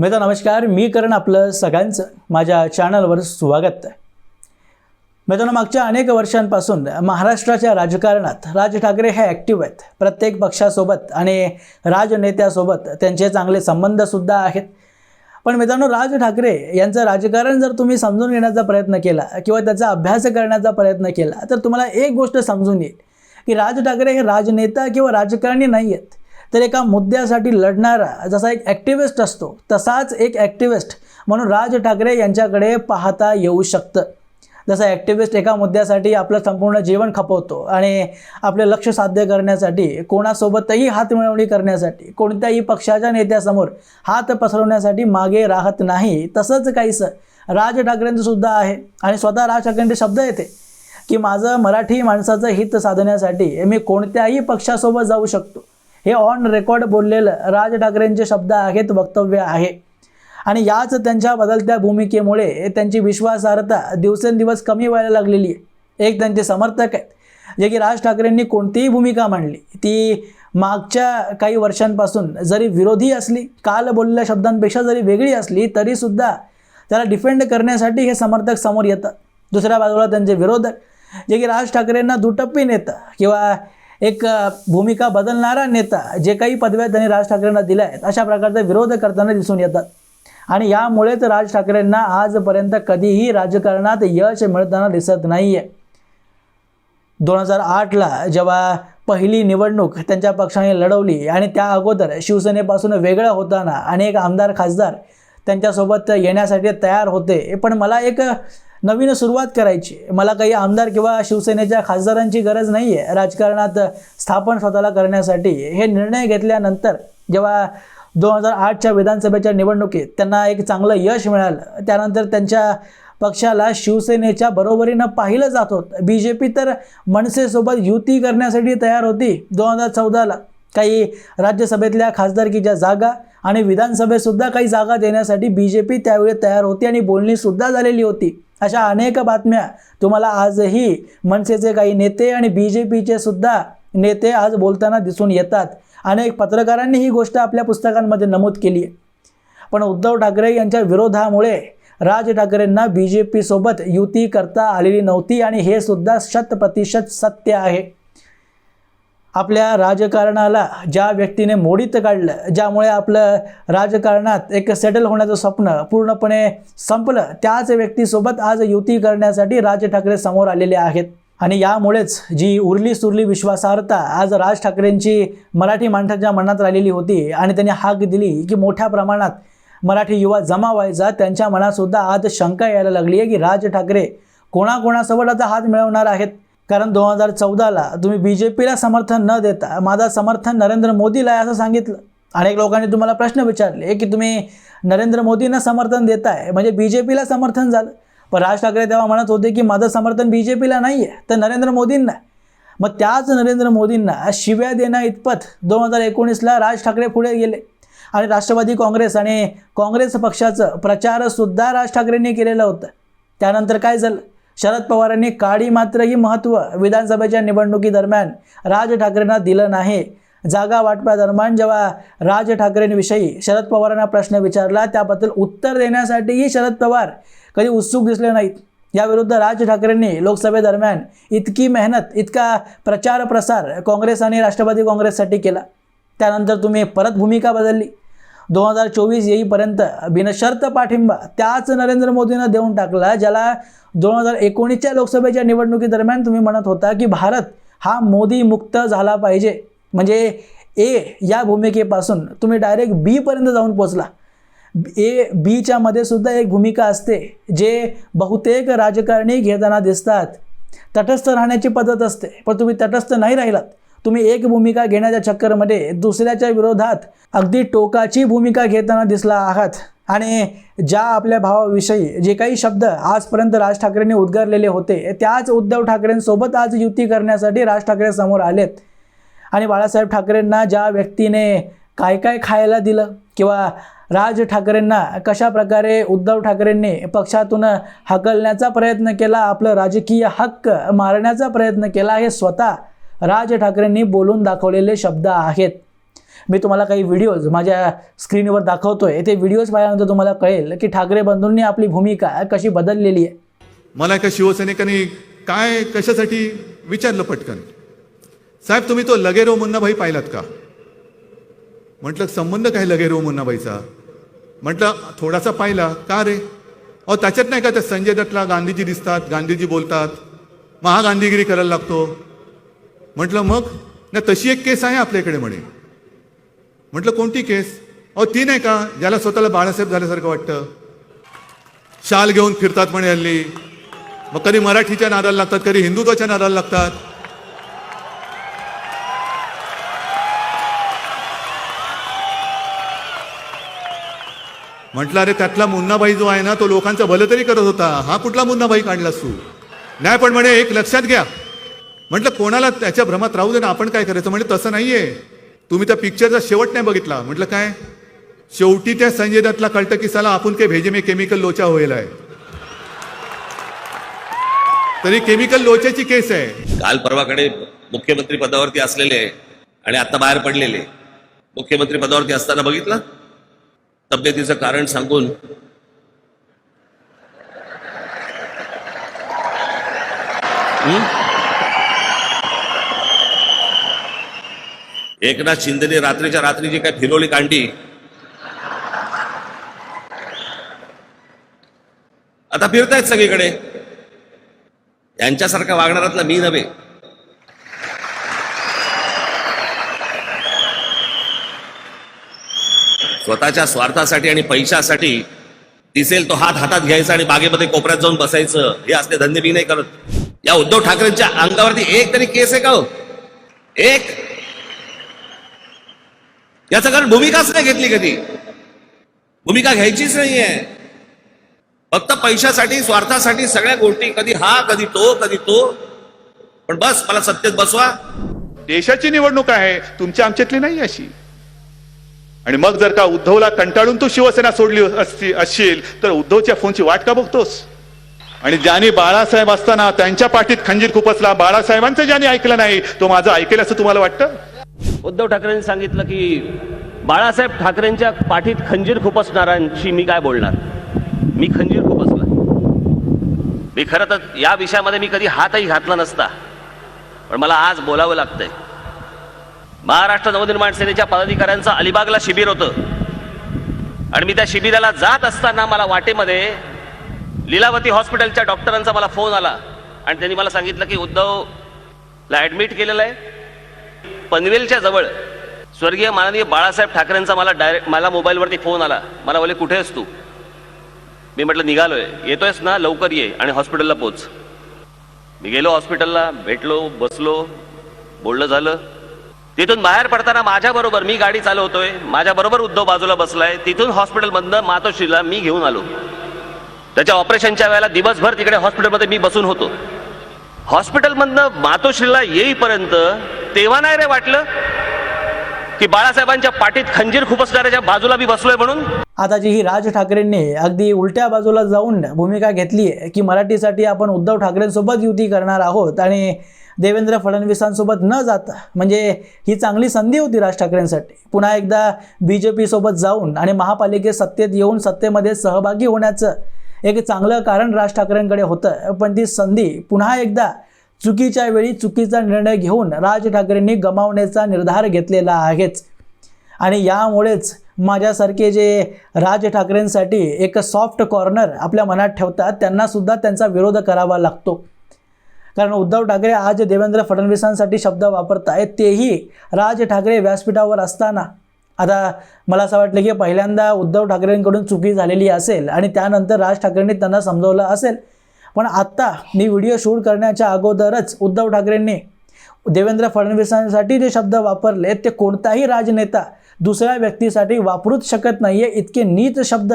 मित्र नमस्कार मी करण आपलं सगळ्यांचं. माझ्या चॅनलवर स्वागत आहे. मित्रांनो मागच्या अनेक वर्षांपासून महाराष्ट्राच्या राजकारणात राज ठाकरे हे ॲक्टिव्ह आहेत. प्रत्येक पक्षासोबत आणि राजनेत्यासोबत त्यांचे चांगले संबंधसुद्धा आहेत. पण मित्रांनो राज ठाकरे यांचं राजकारण जर तुम्ही समजून घेण्याचा प्रयत्न केला किंवा त्याचा अभ्यास करण्याचा प्रयत्न केला तर तुम्हाला एक गोष्ट समजून येईल की राज ठाकरे हे राजनेता किंवा राजकारणी नाही आहेत तर एका मुद्द्यासाठी लढणारा जसा एक ॲक्टिव्हिस्ट असतो तसाच एक ॲक्टिव्हिस्ट म्हणून राज ठाकरे यांच्याकडे पाहता येऊ शकतं. जसं ॲक्टिव्हिस्ट एका मुद्द्यासाठी आपलं संपूर्ण जीवन खपवतो आणि आपले लक्ष साध्य करण्यासाठी कोणासोबतही हातमिळवणी करण्यासाठी कोणत्याही पक्षाच्या नेत्यासमोर हात पसरवण्यासाठी मागे राहत नाही तसंच काहीसं राज ठाकरेंचं सुद्धा आहे. आणि स्वतः राज ठाकरेंचे शब्द येते की माझं मराठी माणसाचं हित साधण्यासाठी मी कोणत्याही पक्षासोबत जाऊ शकतो. हे ऑन रेकॉर्ड बोललेलं राज ठाकरेंचे शब्द आहेत वक्तव्य आहे. आणि याच त्यांच्या बदलत्या भूमिकेमुळे त्यांची विश्वासार्हता दिवसेंदिवस कमी व्हायला लागलेली आहे. एक त्यांचे समर्थक आहेत जे की राज ठाकरेंनी कोणतीही भूमिका मांडली ती मागच्या काही वर्षांपासून जरी विरोधी असली काल बोललेल्या शब्दांपेक्षा जरी वेगळी असली तरीसुद्धा त्याला डिफेंड करण्यासाठी हे समर्थक समोर येतात. दुसऱ्या बाजूला त्यांचे विरोधक जे की राज ठाकरेंना दुटप्पी नेता किंवा एक भूमिका बदलणारा नेता जे काही पदव्या त्यांनी राज ठाकरेंना दिल्या आहेत अशा प्रकारचा विरोध करताना दिसून येतात. आणि यामुळेच राज ठाकरेंना आजपर्यंत कधीही राजकारणात यश मिळताना दिसत नाही आहे दोन हजार आठला जेव्हा पहिली निवडणूक त्यांच्या पक्षाने लढवली आणि त्या अगोदर शिवसेनेपासून वेगळं होताना अनेक आमदार खासदार त्यांच्यासोबत येण्यासाठी तयार होते. पण मला एक नवीन सुरुवात करायची. मला काही आमदार किंवा शिवसेनेच्या खासदारांची गरज नाही आहे राजकारणात स्थापन स्वतःला करण्यासाठी. हे निर्णय घेतल्यानंतर जेव्हा दोन हजार आठच्या विधानसभेच्या निवडणुकीत त्यांना एक चांगलं यश मिळालं त्यानंतर त्यांच्या पक्षाला शिवसेनेच्या बरोबरीनं पाहिलं जात होतं. बी जे पी तर मनसेसोबत युती करण्यासाठी तयार होती दोन हजार चौदाला. काही राज्यसभेतल्या खासदारकीच्या जागा आणि विधानसभेतसुद्धा काही जागा देण्यासाठी बी जे पी त्यावेळी तयार होती आणि बोलणीसुद्धा झालेली होती. अशा अनेक बातम्या तुम्हाला आजही मनसेचे काही नेते आणि बी जे पीचे सुद्धा नेते आज बोलताना दिसून येतात. अनेक पत्रकारांनी ही गोष्ट आपल्या पुस्तकांमध्ये नमूद केली आहे. पण उद्धव ठाकरे यांच्या विरोधामुळे राज ठाकरेंना बी जे पीसोबत युती करता आलेली नव्हती आणि हे सुद्धा शतप्रतिशत सत्य आहे. आपल्या राजकारणाला ज्या व्यक्तीने मोडीत काढलं ज्यामुळे आपलं राजकारणात एक सेटल होण्याचं स्वप्न पूर्णपणे संपलं त्याच व्यक्तीसोबत आज युती करण्यासाठी राज ठाकरे समोर आलेले आहेत. आणि यामुळेच जी उरली सुरली विश्वासार्हता आज राज ठाकरेंची मराठी माणसाच्या मनात राहिलेली होती आणि त्यांनी हाक दिली की मोठ्या प्रमाणात मराठी युवा जमा व्हायचा त्यांच्या मनातसुद्धा आज शंका यायला लागली आहे की राज ठाकरे कोणाकोणासोबत आता हात मिळवणार आहेत? कारण दोन हजार चौदाला तुम्ही बी जे पीला समर्थन न देता माझा समर्थन नरेंद्र मोदीला आहे असं सांगितलं. अनेक लोकांनी तुम्हाला प्रश्न विचारले की तुम्ही नरेंद्र मोदींना समर्थन देताय म्हणजे बी जे पीला समर्थन झालं. पण राज ठाकरे तेव्हा म्हणत होते की माझं समर्थन बी जे पीला नाही आहे तर नरेंद्र मोदींना. मग त्याच नरेंद्र मोदींना शिव्या देण्या इतपत दोन हजार एकोणीसला राज ठाकरे पुढे गेले. आणि राष्ट्रवादी काँग्रेस आणि काँग्रेस पक्षाचं प्रचारसुद्धा राज ठाकरेंनी केलेलं होतं. त्यानंतर काय झालं? शरद पवारांनी काळी मात्र ही महत्त्व विधानसभेच्या निवडणुकीदरम्यान राज ठाकरेंना दिलं नाही. जागा वाटपादरम्यान जेव्हा राज ठाकरेंविषयी शरद पवारांना प्रश्न विचारला त्याबद्दल उत्तर देण्यासाठीही शरद पवार कधी उत्सुक दिसले नाहीत. याविरुद्ध राज ठाकरेंनी लोकसभेदरम्यान इतकी मेहनत इतका प्रचार प्रसार काँग्रेस आणि राष्ट्रवादी काँग्रेससाठी केला. त्यानंतर तुम्ही परत भूमिका बदलली. दोन हजार चोवीस येईपर्यंत बिनशर्त पाठिंबा त्याच नरेंद्र मोदींना देऊन टाकला ज्याला दोन हजार एकोणीसच्या लोकसभेच्या निवडणुकीदरम्यान तुम्ही म्हणत होता की भारत हा मोदी मुक्त झाला पाहिजे. म्हणजे ए या भूमिकेपासून तुम्ही डायरेक्ट बीपर्यंत जाऊन पोचला. ए बीच्या मध्ये सुद्धा एक भूमिका असते जे बहुतेक राजकारणी घेताना दिसतात. तटस्थ राहण्याची पद्धत असते पण तुम्ही तटस्थ नाही राहिलात. तुम्ही एक भूमिका घेण्याच्या चक्करमध्ये दुसऱ्याच्या विरोधात अगदी टोकाची भूमिका घेताना दिसला आहात. आणि ज्या आपल्या भावाविषयी जे काही शब्द आजपर्यंत राज ठाकरेंनी उद्गारलेले होते त्याच उद्धव ठाकरेंसोबत आज युती करण्यासाठी राज ठाकरे समोर आलेत. आणि बाळासाहेब ठाकरेंना ज्या व्यक्तीने काय काय खायला दिलं किंवा राज ठाकरेंना कशा प्रकारे उद्धव ठाकरेंनी पक्षातून हकलण्याचा प्रयत्न केला आपलं राजकीय हक्क मारण्याचा प्रयत्न केला हे स्वतः राज ठाकरेंनी बोलून दाखवलेले शब्द आहेत. मी तुम्हाला काही व्हिडिओज माझ्या स्क्रीनवर दाखवतोय. ते व्हिडिओज पाहिल्यानंतर तुम्हाला कळेल की ठाकरे बंधूंनी आपली भूमिका कशी बदललेली आहे. मला एका शिवसैनिकाने काय कशासाठी विचारलं पटकन? साहेब तुम्ही तो लगेरो मुन्नाभाई पाहिलात का? म्हटलं संबंध काय लगेरो मुन्नाभाईचा? म्हटलं थोडासा पाहिला. का रे? अहो त्याच्यात नाही का त्या संजय दत्तला गांधीजी दिसतात गांधीजी बोलतात महागांधीगिरी करायला लागतो. म्हटलं मग? ना तशी एक केस आहे आपल्याकडे म्हणे. म्हटलं कोणती केस? अहो ती नाही का ज्याला स्वतःला बाळासाहेब झाल्यासारखं वाटतं. शाल घेऊन फिरतात म्हणे हल्ली. मग कधी मराठीच्या नादाला लागतात कधी हिंदुत्वाच्या नादाला लागतात. म्हटलं अरे त्यातला मुन्नाबाई जो आहे ना तो लोकांचं भलं तरी करत होता. हा कुठला मुन्नाबाई काढलास तू? नाही पण म्हणे एक लक्षात घ्या. म्हटलं कोणाला त्याच्या भ्रमात राहू दे ना आपण काय करायचं? म्हणजे तसं नाहीये. तुम्ही त्या पिक्चरचा शेवट नाही बघितला. म्हटलं काय? शेवटी त्या संजय दत्तला कळतं की साला आपण काही भेजे मी केमिकल लोचा होईल आहे. तरी केमिकल लोचाची केस आहे. काल परवाकडे मुख्यमंत्री पदावरती असलेले आणि आता बाहेर पडलेले मुख्यमंत्री पदावरती असताना बघितलं? तब्येतीचं कारण सांगून हम्म एकनाथ शिंदेने रात्रीच्या रात्री जी काय फिरवली कांडी आता फिरतायत सगळीकडे. यांच्यासारखा वागणारातला मी नव्हे. स्वतःच्या स्वार्थासाठी आणि पैशासाठी दिसेल तो हात हातात घ्यायचा आणि बागेमध्ये कोपऱ्यात जाऊन बसायचं हे असले धंदे मी नाही करत. या उद्धव ठाकरेंच्या अंगावरती एक तरी केस आहे का हो? एक. याचं कारण भूमिकाच नाही घेतली कधी. भूमिका घ्यायचीच नाहीये. फक्त पैशासाठी स्वार्थासाठी सगळ्या गोष्टी कधी हा कधी तो कधी तो. पण बस मला सत्तेत बसवा. देशाची निवडणूक आहे तुमच्या आमच्यातली नाही अशी. आणि मग जर का उद्धवला कंटाळून तू शिवसेना सोडली असती असशील तर उद्धवच्या फोनची वाट का बघतोस? आणि ज्याने बाळासाहेब असताना त्यांच्या पाठीत खंजीर खुपसला बाळासाहेबांचं ज्याने ऐकलं नाही तो माझं ऐकेल असं तुम्हाला वाटतं? उद्धव ठाकरेंनी सांगितलं की बाळासाहेब ठाकरेंच्या पाठीत खंजीर खुपसणाऱ्यांशी मी काय बोलणार? मी खंजीर खुपसला मी खरं तर या विषयामध्ये मी कधी हातही घातला नसता. पण मला आज बोलावं लागतंय. महाराष्ट्र नवनिर्माण सेनेच्या पदाधिकाऱ्यांचं अलिबागला शिबिर होतं. आणि मी त्या शिबिराला जात असताना मला वाटेमध्ये लीलावती हॉस्पिटलच्या डॉक्टरांचा मला फोन आला. आणि त्यांनी मला सांगितलं की उद्धवला ॲडमिट केलेलं आहे. पनवेलच्या जवळ. स्वर्गीय माननीय बाळासाहेब ठाकरेंचा मला डायरेक्ट मला मोबाईलवरती फोन आला. मला बोले कुठे आहेस तू? मी म्हटलं निघालोय. येतोयस ना? लवकर ये आणि हॉस्पिटलला पोच. मी गेलो हॉस्पिटलला भेटलो बसलो. बोलणं झालं. तिथून बाहेर पडताना माझ्याबरोबर मी गाडी चालवतोय. माझ्याबरोबर उद्धव बाजूला बसलाय. तिथून हॉस्पिटलमधनं मातोश्रीला मी घेऊन आलो. त्याच्या ऑपरेशनच्या वेळेला दिवसभर तिकडे हॉस्पिटलमध्ये मी बसून होतो. हॉस्पिटलमधनं मातोश्रीला येईपर्यंत तेव्हा नाही रे वाटलं? की बाळासाहेबांच्या पाठीत खंजीर खुपसणाऱ्याच्या बाजूला मी बसलोय म्हणून? आता जी ही राज ठाकरेंनी अगदी उलट्या बाजूला जाऊन भूमिका घेतली आहे की मराठीसाठी आपण उद्धव ठाकरेंसोबत युती करणार आहोत आणि देवेंद्र फडणवीसांसोबत न जाता म्हणजे ही चांगली संधी होती राज ठाकरेंसाठी. पुन्हा एकदा बी जे पीसोबत जाऊन आणि महापालिकेत सत्तेत येऊन सत्तेमध्ये सहभागी होण्याचं एक चांगलं कारण राज ठाकरेंकडे होतं पण ती संधी पुन्हा एकदा चुकीच्या वेळी चुकीचा निर्णय घेऊन राज ठाकरेंनी गमावण्याचा निर्धार घेतलेला आहेच. आणि यामुळेच माझ्यासारखे जे राज ठाकरेंसाठी एक सॉफ्ट कॉर्नर आपल्या मनात ठेवतात त्यांनासुद्धा त्यांचा विरोध करावा लागतो. कारण उद्धव ठाकरे आज देवेंद्र फडणवीसांसाठी शब्द वापरतायत तेही राज ठाकरे व्यासपीठावर असताना. आता मला असं वाटलं की पहिल्यांदा उद्धव ठाकरेंकडून चुकी झालेली असेल आणि त्यानंतर राज ठाकरेंनी त्यांना समजवलं असेल पण आत्ता मी व्हिडिओ शूट करण्याच्या अगोदरच उद्धव ठाकरेंनी देवेंद्र फडणवीसांसाठी जे शब्द वापरले ते कोणताही राजनेता दुसऱ्या व्यक्तीसाठी वापरूच शकत नाही आहे इतके नीच शब्द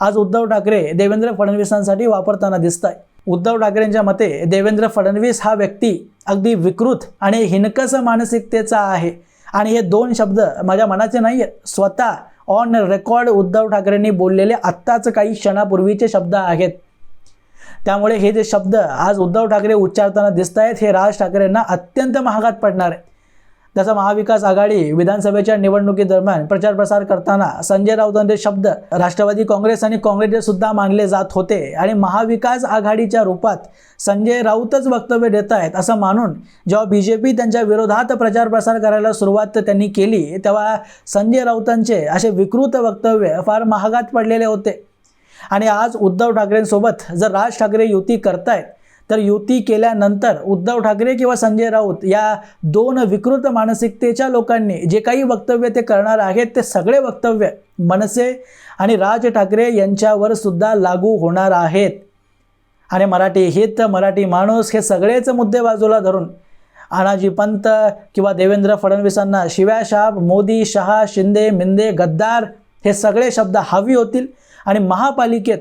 आज उद्धव ठाकरे देवेंद्र फडणवीसांसाठी वापरताना दिसत आहे उद्धव ठाकरेंच्या मते देवेंद्र फडणवीस हा व्यक्ती अगदी विकृत आणि हिनकस मानसिकतेचा आहे. आणि हे दोन शब्द माझ्या मनाचे नाही आहेत स्वतः ऑन रेकॉर्ड उद्धव ठाकरेंनी बोललेले आत्ताच काही क्षणापूर्वीचे शब्द आहेत. त्यामुळे हे जे शब्द आज उद्धव ठाकरे उच्चारताना दिसत आहेत हे राज ठाकरेंना अत्यंत महागात पडणार आहे. त्याचा महाविकास आघाडी विधानसभेच्या निवडणुकीदरम्यान प्रचार प्रसार करताना संजय राऊतांचे शब्द राष्ट्रवादी काँग्रेस आणि काँग्रेसचे सुद्धा मानले जात होते आणि महाविकास आघाडीच्या रूपात संजय राऊतच वक्तव्य देत आहेत असं मानून जेव्हा बी जे पी त्यांच्या विरोधात प्रचार प्रसार करायला सुरुवात त्यांनी केली तेव्हा संजय राऊतांचे असे विकृत वक्तव्य फार महागात पडलेले होते. आणि आज उद्धव ठाकरेंसोबत जर राज ठाकरे युती करतायत तर युती केल्यानंतर उद्धव ठाकरे किंवा संजय राऊत या दोन विकृत मानसिकतेच्या लोकांनी जे काही वक्तव्य ते करणार आहेत ते सगळे वक्तव्य मनसे आणि राज ठाकरे यांच्यावर सुद्धा लागू होणार आहेत. आणि मराठी हित मराठी माणूस हे सगळेच मुद्दे बाजूला धरून आणाजी पंत किंवा देवेंद्र फडणवीसांना शिव्या शाप मोदी शहा शिंदे मिंदे गद्दार हे सगळे शब्द हवी होतील. आणि महापालिकेत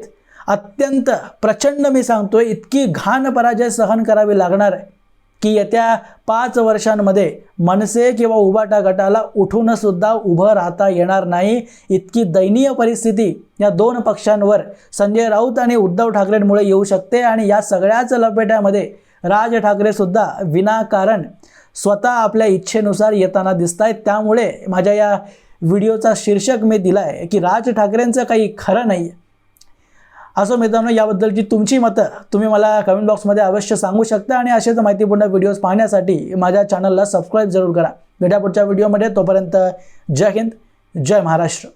अत्यंत प्रचंड मी सांगतोय इतकी घाण पराजय सहन करावी लागणार आहे की येत्या पाच वर्षांमध्ये मनसे किंवा उबाटा गटाला उठूनसुद्धा उभं राहता येणार नाही. इतकी दयनीय परिस्थिती या दोन पक्षांवर संजय राऊत आणि उद्धव ठाकरेंमुळे येऊ शकते आणि या सगळ्याच लपेट्यामध्ये राज ठाकरेसुद्धा विनाकारण स्वतः आपल्या इच्छेनुसार येताना दिसत आहेत त्यामुळे माझ्या या व्हिडिओचा शीर्षक मी दिला आहे की राज ठाकरेंचं काही खरं नाही आहे असो मित्रांनो याबद्दलची तुमची मतं तुम्ही मला कमेंट बॉक्समध्ये अवश्य सांगू शकता आणि असेच माहितीपूर्ण व्हिडिओज पाहण्यासाठी माझ्या चॅनलला सबस्क्राईब जरूर करा. भेटा पुढच्या व्हिडिओमध्ये तोपर्यंत जय हिंद जय महाराष्ट्र.